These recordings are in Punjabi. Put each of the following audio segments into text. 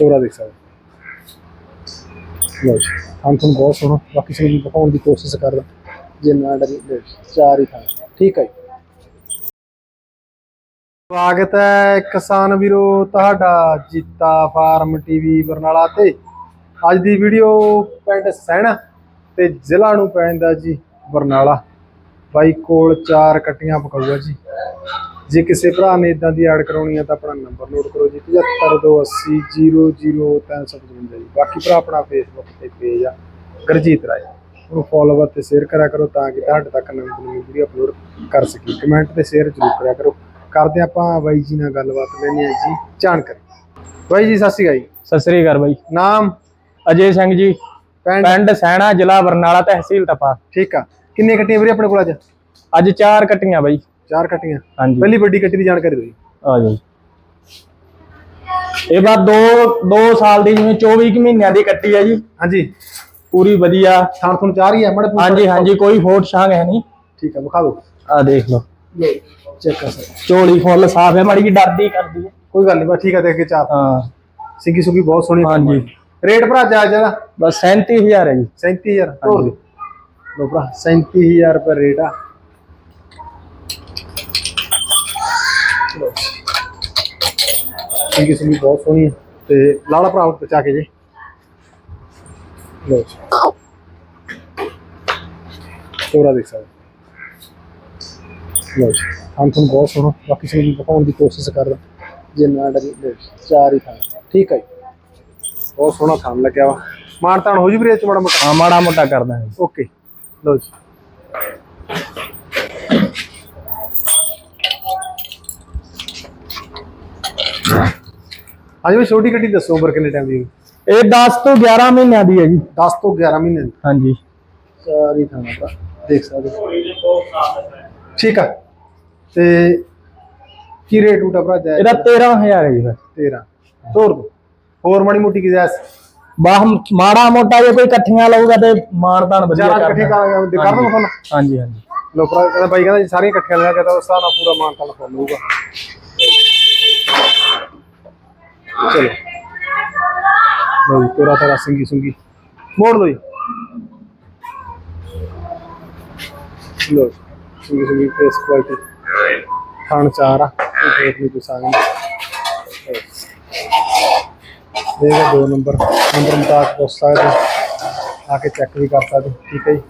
ਤੋਰਾ ਦੇਖ ਸਕਦੇ ਲੋ ਜੀ ਹਮ ਤੁਹਾਨੂੰ ਬਹੁਤ ਸੋਹਣਾ ਬਾਕੀ ਸਭ ਨੂੰ ਦਿਖਾਉਣ ਦੀ ਕੋਸ਼ਿਸ਼ ਕਰ ਜੇ ਨਾ ਡਰੀ ਲਓ ਜੀ, ਚਾਰ ਹੀ ਥਾਂ ਠੀਕ ਹੈ ਜੀ। ਸਵਾਗਤ ਹੈ ਕਿਸਾਨ ਵੀਰੋ ਤੁਹਾਡਾ ਜੀਤਾ ਫਾਰਮ ਟੀਵੀ ਬਰਨਾਲਾ ਤੇ। ਅੱਜ ਦੀ ਵੀਡੀਓ ਪਿੰਡ ਸਹਿਣਾ ਤੇ ਜ਼ਿਲ੍ਹਾ ਨੂੰ ਪੈਂਦਾ ਜੀ ਬਰਨਾਲਾ। ਬਾਈ ਕੋਲ ਚਾਰ ਕੱਟੀਆਂ ਪਕਾਊਗਾ ਜੀ। ਜੇ ਕਿਸੇ ਭਰਾ ਨੇ ਇਦਾਂ ਦੀ ਐਡ ਕਰਾਉਣੀ ਹੈ ਤਾਂ ਆਪਣਾ ਨੰਬਰ ਨੋਟ ਕਰੋ ਜੀ 7528000355 ਜੀ। ਬਾਕੀ ਭਰਾ ਆਪਣਾ ਫੇਸਬੁੱਕ ਤੇ ਪੇਜ ਆ ਗਰਜੀਤ ਰਾਏ। ਉਹਨੂੰ ਫੋਲੋਵਰ ਤੇ ਸ਼ੇਅਰ ਕਰਿਆ ਕਰੋ ਤਾਂ ਕਿ ਤੁਹਾਡੇ ਤੱਕ ਨਵੀਂ ਨਵੀਂ ਵੀਡੀਓ ਅਪਲੋਡ ਕਰ ਸਕੀ ਕਮੈਂਟ ਤੇ ਸ਼ੇਅਰ ਜ਼ਰੂਰ ਕਰਿਆ ਕਰੋ। ਕਰਦੇ ਆਪਾਂ ਬਾਈ ਜੀ ਨਾਲ ਗੱਲਬਾਤ ਲੈਣੀ ਹੈ ਜੀ ਜਾਣਕਾਰੀ। ਬਾਈ ਜੀ ਸਤਿ ਸ਼੍ਰੀ ਅਕਾਲ ਜੀ। ਸਤਿ ਸ੍ਰੀ ਅਕਾਲ ਬਾਈ। ਨਾਮ? ਅਜੇ ਸਿੰਘ ਜੀ। ਪਿੰਡ? ਪਿੰਡ ਸੈਣਾ ਜ਼ਿਲ੍ਹਾ ਬਰਨਾਲਾ ਤਹਿਸੀਲ ਤਪਾ। ਠੀਕ ਆ। ਕਿੰਨੇ ਕੱਟੀਆਂ ਵੀਰੇ ਆਪਣੇ ਕੋਲ ਅੱਜ? ਅੱਜ ਚਾਰ ਕੱਟੀਆਂ ਬਾਈ। ਚਾਰ ਕੱਟੀਆਂ। ਹਾਂਜੀ। ਪਹਿਲੀ ਵੱਡੀ ਕੱਟੀ ਦੀ ਜਾਣਕਾਰੀ ਦਿਓ ਜੀ। ਆ ਜਾਓ ਜੀ। ਇਹ ਬਾਤ 2 2 ਸਾਲ ਦੀ ਜਿਵੇਂ 24 ਕੁ ਮਹੀਨਿਆਂ ਦੀ ਕੱਟੀ ਹੈ ਜੀ। ਹਾਂਜੀ। ਪੂਰੀ ਵਧੀਆ। ਥਾਣ ਤੁਹਾਨੂੰ ਚਾਰ ਹੀ ਆ ਮੜੇ ਹਾਂਜੀ ਹਾਂਜੀ ਕੋਈ ਫੋਟ ਛਾਂਗ ਹੈ ਨਹੀਂ। ਠੀਕ ਆ ਵਿਖਾ ਦਿਓ। ਆ ਦੇਖ ਲਓ। ਚੈੱਕ ਕਰ ਸਕਦੇ ਝੋਲੀ ਫੁੱਲ ਸਾਫ਼ ਹੈ ਮਾੜੀ ਜੀ ਡਰਦੀ ਕਰਦੀ ਹੈ। ਕੋਈ ਗੱਲ ਨਹੀਂ ਬਸ ਠੀਕ ਆ ਦੇਖ ਕੇ ਚਾਰ। ਹਾਂ। ਸਿੰਗੀ ਸੁਗੀ ਬਹੁਤ ਸੋਹਣੀ ਹਾਂਜੀ। ਰੇਟ ਭਰਾ ਜਾਇਜ਼ ਜਰਾ ਬਸ 37000 ਹੈ ਜੀ। 37000 ਤੋਰ ਦਿਓ ਲੋ ਭਰਾ 37000 ਰੁਪਏ ਰੇਟ ਆ ਲਓ। ਸਿੰਗੀ ਸੁਗੀ ਬਹੁਤ ਸੋਹਣੀ ਹੈ। ਤੇ ਲਾਲਾ ਭਰਾ ਬਚਾ ਕੇ ਜੀ। ਲੋ ਤੋਰਾ ਦੇਖ ਸਕਦੇ ਲੋ ਜੀ। ਤੁਹਾਨੂੰ ਬਹੁਤ ਸੋਹਣਾ। ਬਾਕੀ ਸਭ ਨੂੰ ਦਿਖਾਉਣ ਦੀ ਕੋਸ਼ਿਸ਼ ਕਰ ਰਿਹਾ ਜੇ ਨਾ ਡਰੀ ਚਾਰ ਹੀ ਥਾਂ ਠੀਕ ਹੈ ਜੀ। ਬਹੁਤ ਸੋਹਣਾ ਥਾਂ ਲੱਗਿਆ ਵਾ। ਮਾਨ ਤਾਨ ਹੋ ਜੂ ਵੀਰੇ ਚ ਮਾੜਾ ਮੋਟਾ? ਹਾਂ ਮਾੜਾ ਮੋਟਾ ਕਰਦਾ ਓਕੇ। ਲਓ ਜੀ। ਹਾਂਜੀ ਵੀ ਛੋਟੀ ਗੱਡੀ ਦੱਸੋ ਉਮਰ ਕਿੰਨੇ ਟਾਈਮ ਦੀ ਹੋਈ ਇਹ 10 ਤੋਂ 11 ਮਹੀਨਿਆਂ ਦੀ ਹੈ ਜੀ। 10 ਤੋਂ 11 ਮਹੀਨੇ ਦੀ। ਹਾਂਜੀ। ਸਾਰੀ ਥਾਣਾ ਦਾ ਦੇਖ ਸਕਦੇ ਹੋ। ਠੀਕ ਆ। ਤੇ ਕੀ ਰੇਟ ਉਟਾ ਭਰਾ ਜਾਏ ਇਹਦਾ 13000 ਹੈ ਜੀ ਬਸ। 13 ਤੋਰ ਦੋ ਹੋਰ ਮਾੜੀ ਮੋਟੀ ਕੀ ਜਾਇਸ ਬਾਹ ਮਾੜਾ ਮੋਟਾ ਜੇ ਕੋਈ ਇਕੱਠੀਆਂ ਲਊਗਾ ਤੇ ਮਾਨਦਾਨ ਵਧੀਆ ਚਾਰ ਕਰ ਇਕੱਠੇ ਕਰ ਦਿਖਾ ਦੋ ਹਾਂਜੀ ਹਾਂਜੀ। ਲੋ ਭਰਾ ਕਹਿੰਦਾ ਬਾਈ ਕਹਿੰਦਾ ਜੀ ਸਾਰੀਆਂ ਇਕੱਠੀਆਂ ਲੈਣਾ ਕਹਿੰਦਾ ਉਸ ਹਿਸਾਬ ਨਾਲ ਪੂਰਾ ਮਾਨ ਤਾਨ ਫੋਨ ਲਊਗਾ ਚਲੋ। ਲੋ ਜੀ ਤੋਰਾ ਤੋਰਾ ਸਿੰਗੀ ਸੁੰਗੀ। ਮੋੜ ਲੋ ਜੀ। ਲੋ ਸਿੰਗੀ ਸੁੰਗੀ ਫੇਸ ਕੁਆਲਿਟੀ ਖਾਣ ਚਾਰ ਆ ਇਹ ਦੇਖ ਲਈ ਤੁਸੀਂ ਆਗੇ ਇਹ ਹੈ ਦੋ ਨੰਬਰ ਨੰਬਰ ਮੁਤਾਬਕ ਪੁੱਛ ਸਕਦੇ ਹੋ। ਆ ਕੇ ਚੈੱਕ ਵੀ ਕਰ ਸਕਦੇ ਹੋ, ਠੀਕ ਹੈ ਜੀ।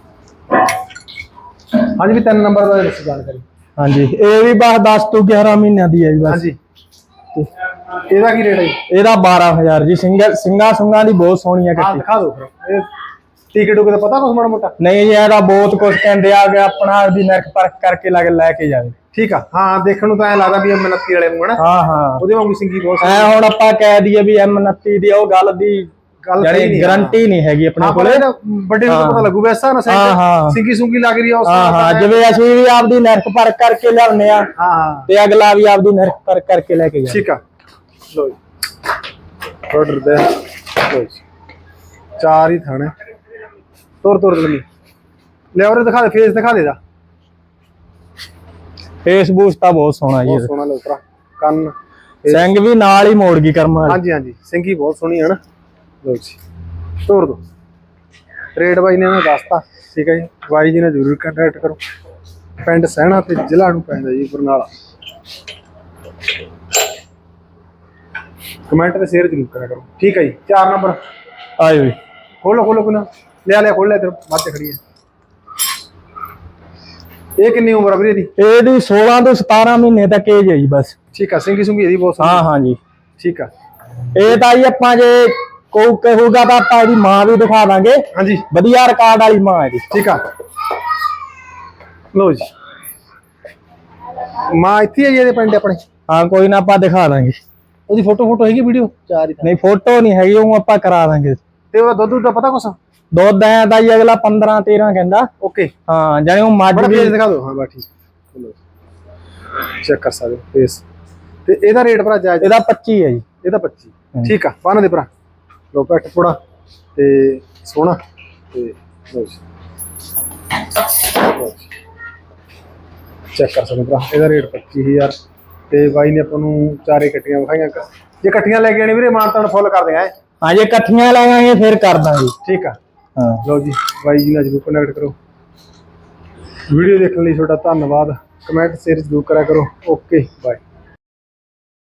ਹਾਂਜੀ ਵੀ ਤਿੰਨ ਨੰਬਰ ਦਾ ਦੱਸੋ ਜਾਣਕਾਰੀ। ਹਾਂਜੀ ਇਹ ਵੀ ਬਸ 10 ਤੋਂ 11 ਮਹੀਨਿਆਂ ਦੀ ਹੈ ਜੀ ਬਸ। ਹਾਂਜੀ। ਤੇ ਇਹਦਾ ਕੀ ਰੇਟ ਹੈ ਜੀ? ਇਹਦਾ 12000 ਜੀ ਸਿੰਗਲ ਸਿੰਘਾ ਸੁੰਗਾ ਦੀ ਬਹੁਤ ਸੋਹਣੀ ਹੈ ਹਾਂ ਕੱਟੀ ਦਿਖਾ ਦਿਓ ਫਿਰ। ਇਹ ਟਿਕਟ ਟੁਕਟ ਦਾ ਪਤਾ ਕੁਛ ਮਾੜਾ ਮੋਟਾ? ਨਹੀਂ ਜੀ ਇਹਦਾ ਬਹੁਤ ਕੁਝ ਕਹਿੰਦੇ ਆ ਕਿ ਆਪਣਾ ਆਪਦੀ ਨਰਕ ਪਰਖ ਕਰਕੇ ਲੱਗ ਲੈ ਕੇ ਜਾਵੇ। ਠੀਕ ਆ। ਹਾਂ ਦੇਖਣ ਨੂੰ ਤਾਂ ਐ ਲੱਗਦਾ ਵੀ ਇਹ ਮਨੱਤੀ ਵਾਲੇ ਨੂੰ ਹਨਾ? ਹਾਂ ਹਾਂ। ਉਹਦੇ ਵਾਂਗੂ ਸਿੰਗੀ ਬਹੁਤ ਐ ਹੁਣ ਆਪਾਂ ਕਹਿ ਦਈਏ ਵੀ M29 ਦੀ ਉਹ ਗੱਲ ਦੀ ਗੱਲ ਸਹੀ ਯਾਨੀ ਨਹੀਂ ਗਾਰੰਟੀ ਨਹੀਂ ਹੈਗੀ ਆਪਣੇ ਹਾਂ ਕੋਲੇ। ਵੱਡੇ ਨੂੰ ਤਾਂ ਪਤਾ ਲੱਗੂ ਵੈਸਾ ਨਾ ਹਾਂ, ਹਾਂ। ਸਿੰਗੀ ਸੁੰਗੀ ਲੱਗ ਰਹੀ ਆ ਉਸ ਹਾਂ ਹਾਂ। ਜਿਵੇਂ ਅਸੀਂ ਵੀ ਆਪਦੀ ਨਰਕ ਪਰਖ ਕਰਕੇ ਲਿਆਉਂਦੇ ਆ ਹਾਂ ਹਾਂ। ਤੇ ਅਗਲਾ ਵੀ ਆਪਦੀ ਨਰਕ ਪਰਖ ਕਰਕੇ ਲੈ ਕੇ ਜਾਵੇ। ਠੀਕ ਆ। ਲੋ ਜੀ। ਆਰਡਰ ਦੇ। ਲਓ ਜੀ। ਚਾਰ ਹੀ ਥਾਣੇ। ਤੁਰ ਤੁਰ ਲੰਮੀ ਲੈ ਔਰੇ ਦਿਖਾ ਦੇ ਫੇਸ ਦਿਖਾ ਦੇ ਦਾ ਫੇਸਬੁੱਕ ਤਾਂ ਬਹੁਤ ਸੋਹਣਾ ਜੀ। ਬਹੁਤ ਇਹਦਾ। ਸੋਹਣਾ ਲੋਟਰਾ ਕੰਨ। ਸਿੰਘ ਵੀ ਨਾਲ ਹੀ ਮੋੜ ਗਈ ਕਰਮ ਵਾਲੀ। ਹਾਂਜੀ ਹਾਂਜੀ। ਸਿੰਗੀ ਬਹੁਤ ਸੋਹਣੀ ਹੈ ਨਾ। ਲਓ ਜੀ। ਤੋਰ ਦੋ। ਰੇਟ ਬਾਈ ਨੇ ਮੈਂ ਦੱਸਤਾ। ਠੀਕ ਹੈ ਜੀ। ਬਾਈ ਜੀ ਨੇ ਜ਼ਰੂਰ ਕੰਟੈਕਟ ਕਰੋ। ਪਿੰਡ ਸਹਿਣਾ ਤੇ ਜ਼ਿਲ੍ਹਾ ਨੂੰ ਪੈਂਦਾ ਜੀ ਬਰਨਾਲਾ ਕਮੈਂਟ ਤੇ ਸ਼ੇਅਰ ਜ਼ਰੂਰ ਕਰਿਆ ਕਰੋ। ਠੀਕ ਹੈ ਜੀ ਚਾਰ ਨੰਬਰ ਆਇਓ ਜੀ। ਖੋਲੋ ਖੋਲੋ ਕੋਈ ਨਾ। ਲਿਆ ਲਿਆ ਖੋਲ ਲਿਆ ਤੇ ਮੱਝ ਖੜੀ ਹੈ ਇਹ ਕਿੰਨੀ ਉਮਰ ਆ ਵੀਰੇ ਦੀ ਇਹਦੀ 16 ਤੋਂ 17 ਮਹੀਨੇ ਤੱਕ ਏਜ ਹੈ ਜੀ ਬਸ। ਠੀਕ ਆ ਸਿੰਗੀ ਸੁੰਗੀ ਇਹਦੀ ਬਹੁਤ ਹਾਂ ਹਾਂ ਜੀ। ਠੀਕ ਆ। ਇਹ ਤਾਂ ਜੀ ਆਪਾਂ ਜੇ ਕੋਈ ਕਹੂਗਾ ਤਾਂ ਆਪਾਂ ਇਹਦੀ ਮਾਂ ਵੀ ਦਿਖਾ ਦਾਂਗੇ। ਹਾਂਜੀ। ਵਧੀਆ ਰਿਕਾਰਡ ਵਾਲੀ ਮਾਂ ਹੈ ਜੀ ਠੀਕ ਆ। ਲੋ ਜੀ। ਮਾਂ ਇੱਥੇ ਹੈ ਜੀ ਇਹਦੇ ਪਿੰਡ ਆਪਣੇ? ਹਾਂ ਕੋਈ ਨਾ ਆਪਾਂ ਦਿਖਾ ਦਾਂਗੇ। ਉਹਦੀ ਫੋਟੋ ਫੋਟੋ ਹੈਗੀ ਵੀਡੀਓ? ਚਾਰ ਹੀ ਨਹੀਂ ਫੋਟੋ ਨਹੀਂ ਹੈਗੀ ਉਹ ਆਪਾਂ ਕਰਾ ਦਾਂਗੇ। ਤੇ ਉਹਦਾ ਦੁੱਧ ਦੁੱਧ ਦਾ ਪਤਾ ਕੁਛ? ਦੁੱਧ ਐ ਦਾ ਜੀ ਅਗਲਾ 15 13 ਕਹਿੰਦਾ। ਓਕੇ ਹਾਂ ਜਾਨੀ ਉਹ ਮੱਝ ਬੜਾ ਵੀ ਫੇਸ ਦਿਖਾ ਦਿਓ। ਹਾਂ ਬਾ ਠੀਕ। ਚੈੱਕ ਕਰ ਸਕਦੇ ਫੇਸ ਤੇ ਇਹਦਾ ਰੇਟ ਭਰਾ ਜਾਇਜ਼? ਇਹਦਾ 25 ਹੈ ਜੀ। ਇਹਦਾ 25 ਠੀਕ ਆ ਬੰਨ ਦੇ ਭਰਾ। ਲੋ ਪੈਟ ਥੋੜਾ ਤੇ ਸੋਹਣਾ ਤੇ ਲੋ ਜੀ। ਚੈੱਕ ਕਰ ਸਕਦੇ ਭਰਾ। ਇਹਦਾ ਰੇਟ 25000 ਤੇ ਬਾਈ ਨੇ ਆਪਾਂ ਨੂੰ ਚਾਰੇ ਕੱਟੀਆਂ ਵਿਖਾਈਆਂ। ਜੇ ਇਕੱਠੀਆਂ ਲੈ ਕੇ ਆਣੀ ਵੀਰੇ ਮਾਨਤਾਨ ਫੁੱਲ ਕਰਦੇ ਆ ਹਾਂ? ਜੇ ਇਕੱਠੀਆਂ ਲਾਵਾਂਗੇ ਫਿਰ ਕਰ ਦਾਂਗੇ। ਠੀਕ ਆ। ਹਾਂ। ਲਓ ਜੀ ਬਾਈ ਜੀ ਨਾਲ ਜਰੂਰ ਕਨੈਕਟ ਕਰੋ। ਵੀਡੀਓ ਦੇਖਣ ਲਈ ਤੁਹਾਡਾ ਧੰਨਵਾਦ। ਕਮੈਂਟ ਸ਼ੇਅਰ ਜ਼ਰੂਰ ਕਰਿਆ ਕਰੋ। Okay bye